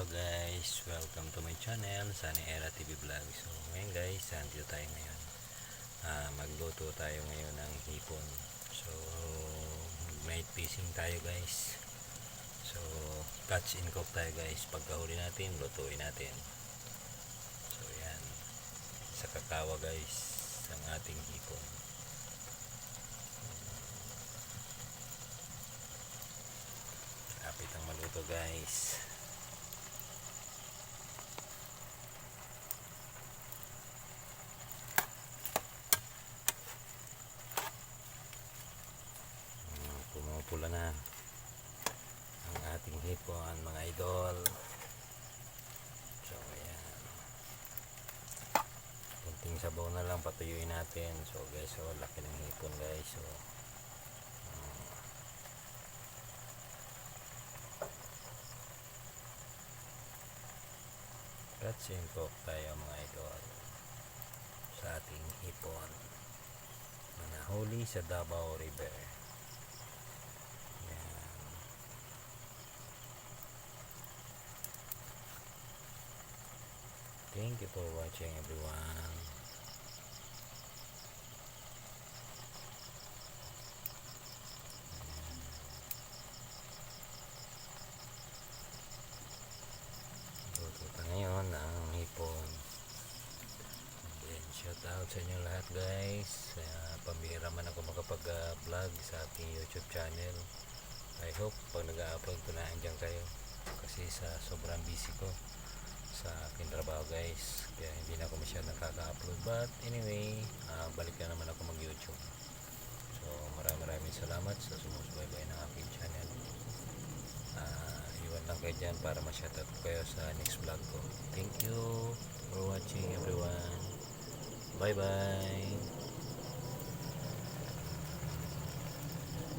Hello guys, welcome to my channel, Sunny Era TV Vlog. So ngayon guys, andito tayo ngayon. Ah, magluto tayo ngayon ng hipon. So night fishing tayo guys. So catch and cook tayo guys. Pagkahuli natin, lutuin natin. So yan, sa kakawa guys, ang ating hipon. Kapit ang maluto guys. Pumupula na ang ating hipon mga idol so ayan kunting sabaw na lang patuyuin natin so guys so laki ng hipon guys so mm. Catch and cook tayo mga idol sa ating hipon na nahuli sa Davao River. Thank you for watching everyone. Shout out sa inyo lahat guys. Uh, pambihira man ako makapag-vlog sa aking YouTube channel. I hope pag nag-upload ko na andyan kayo. Kasi sa sobrang busy ko sa aking trabaho guys. Kaya hindi na ako masyadong nakaka-upload. But anyway, ah, balik na naman ako mag-YouTube. So maraming maraming salamat sa sumusubaybay ng aking channel. Ah, iwan lang kayo dyan para ko kayo sa next vlog ko. Thank you for watching everyone. Bye bye.